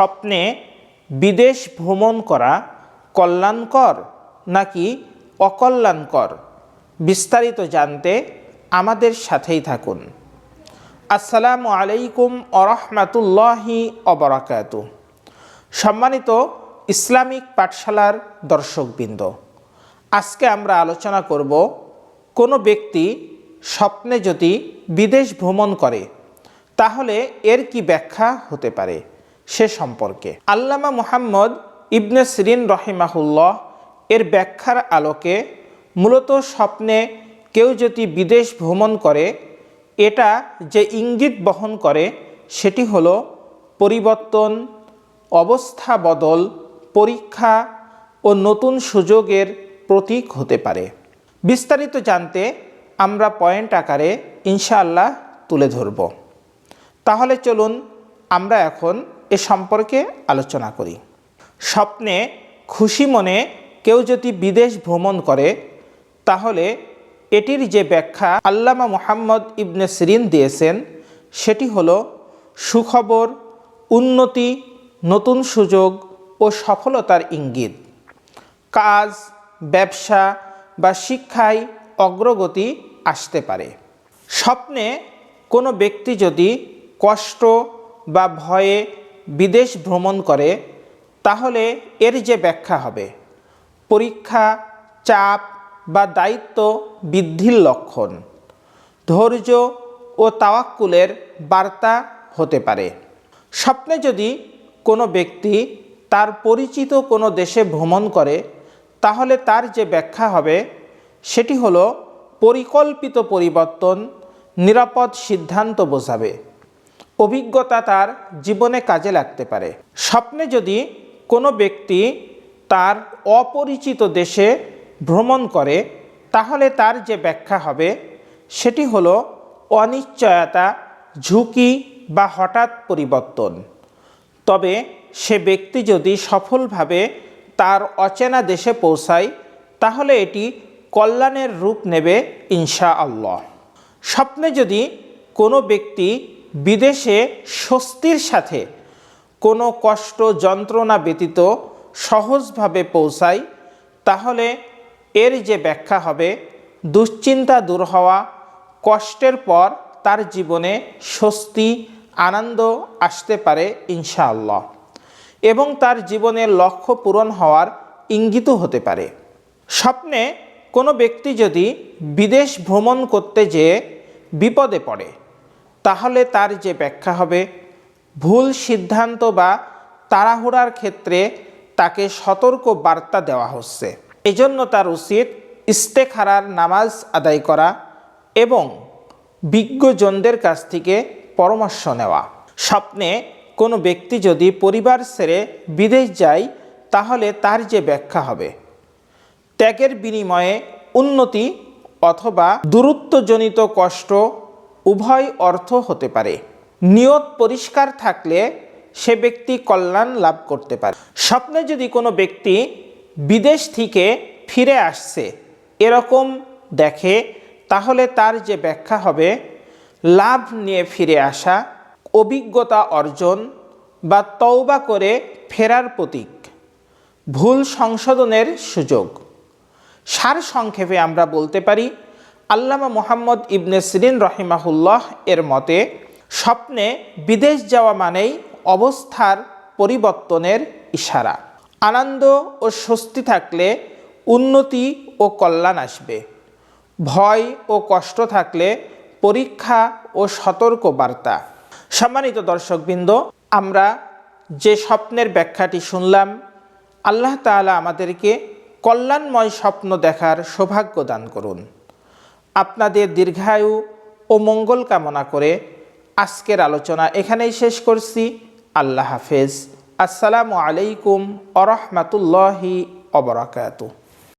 স্বপ্নে বিদেশ ভ্রমণ করা কল্যাণকর নাকি অকল্যাণকর? বিস্তারিত জানতে আমাদের সাথেই থাকুন। আসসালামু আলাইকুম আরহামাতুল্লাহি অবরাকাত সম্মানিত ইসলামিক পাঠশালার দর্শকবৃন্দ, আজকে আমরা আলোচনা করব কোনো ব্যক্তি স্বপ্নে যদি বিদেশ ভ্রমণ করে, তাহলে এর কি ব্যাখ্যা হতে পারে? সে সম্পর্কে। আল্লামা মুহাম্মদ ইবনে সিরিন রহিমাহুল্লাহ এর ব্যাখ্যার আলোকে মূলত স্বপ্নে কেউ যদি বিদেশ ভ্রমণ করে, এটা যে ইঙ্গিত বহন করে সেটি হলো পরিবর্তন, অবস্থা বদল, পরীক্ষা ও নতুন সুযোগের প্রতীক হতে পারে। বিস্তারিত জানতে আমরা পয়েন্ট আকারে ইনশাআল্লাহ তুলে ধরব। তাহলে চলুন আমরা এখন এ সম্পর্কে আলোচনা করি। স্বপ্নে খুশি মনে কেউ যদি বিদেশ ভ্রমণ করে, তাহলে এটির যে ব্যাখ্যা আল্লামা মুহাম্মদ ইবনে সিরিন দিয়েছেন, সেটি হলো সুখবর, উন্নতি, নতুন সুযোগ ও সফলতার ইঙ্গিত। কাজ, ব্যবসা বা শিক্ষায় অগ্রগতি আসতে পারে। স্বপ্নে কোনো ব্যক্তি যদি কষ্ট বা ভয়ে বিদেশ ভ্রমণ করে, তাহলে এর যে ব্যাখ্যা হবে, পরীক্ষা, চাপ বা দায়িত্ব বৃদ্ধির লক্ষণ, ধৈর্য ও তাওয়াক্কুলের বার্তা হতে পারে। স্বপ্নে যদি কোনো ব্যক্তি তার পরিচিত কোনো দেশে ভ্রমণ করে, তাহলে তার যে ব্যাখ্যা হবে, সেটি হলো পরিকল্পিত পরিবর্তন নিরাপদ সিদ্ধান্ত বোঝাবে। অভিজ্ঞতা তার জীবনে কাজে লাগতে পারে। স্বপ্নে যদি কোনো ব্যক্তি তার অপরিচিত দেশে ভ্রমণ করে, তাহলে তার যে ব্যাখ্যা হবে, সেটি হলো অনিশ্চয়তা, ঝুঁকি বা হঠাৎ পরিবর্তন। তবে সে ব্যক্তি যদি সফলভাবে তার অচেনা দেশে পৌঁছায়, তাহলে এটি কল্যাণের রূপ নেবে ইনশা আল্লাহ স্বপ্নে যদি কোনো ব্যক্তি বিদেশে স্বস্তির সাথে কোনো কষ্ট যন্ত্রণা ব্যতীত সহজভাবে পৌঁছায় তাহলে এর যে ব্যাখ্যা হবে, দুশ্চিন্তা দূর হওয়া, কষ্টের পর তার জীবনে স্বস্তি, আনন্দ আসতে পারে ইনশাআল্লাহ। এবং তার জীবনের লক্ষ্য পূরণ হওয়ার ইঙ্গিতও হতে পারে। স্বপ্নে কোনো ব্যক্তি যদি বিদেশ ভ্রমণ করতে যেয়ে বিপদে পড়ে তাহলে তার যে ব্যাখ্যা হবে, ভুল সিদ্ধান্ত বা তাড়াহুড়ার ক্ষেত্রে তাকে সতর্ক বার্তা দেওয়া হচ্ছে। এজন্য তার উচিত ইস্তেখারার নামাজ আদায় করা এবং বিজ্ঞজনদের কাছ থেকে পরামর্শ নেওয়া। স্বপ্নে কোনো ব্যক্তি যদি পরিবার ছেড়ে বিদেশ যায়, তাহলে তার যে ব্যাখ্যা হবে, ত্যাগের বিনিময়ে উন্নতি অথবা দূরত্বজনিত কষ্ট উভয় অর্থ হতে পারে। নিয়ত পরিষ্কার থাকলে সে ব্যক্তি কল্যাণ লাভ করতে পারে। স্বপ্নে যদি কোনো ব্যক্তি বিদেশ থেকে ফিরে আসছে, এরকম দেখে, তাহলে তার যে ব্যাখ্যা হবে, লাভ নিয়ে ফিরে আসা, অভিজ্ঞতা অর্জন বা তওবা করে ফেরার প্রতীক। ভুল সংশোধনের সুযোগ। সার সংক্ষেপে আমরা বলতে পারি আল্লামা মোহাম্মদ ইবনে সিরিন রহিমাহুল্লাহ এর মতে, স্বপ্নে বিদেশ যাওয়া মানেই অবস্থার পরিবর্তনের ইশারা। আনন্দ ও স্বস্তি থাকলে উন্নতি ও কল্যাণ আসবে। ভয় ও কষ্ট থাকলে পরীক্ষা ও সতর্ক বার্তা সম্মানিত দর্শকবৃন্দ, আমরা যে স্বপ্নের ব্যাখ্যাটি শুনলাম, আল্লাহ তাআলা আমাদেরকে কল্যাণময় স্বপ্ন দেখার সৌভাগ্য দান করুন। আপনাদের দীর্ঘায়ু ও মঙ্গল কামনা করে আজকের আলোচনা এখানেই শেষ করছি। আল্লাহ হাফেজ। আসসালামু আলাইকুম আরহামাতুল্লাহি অবরাকাতু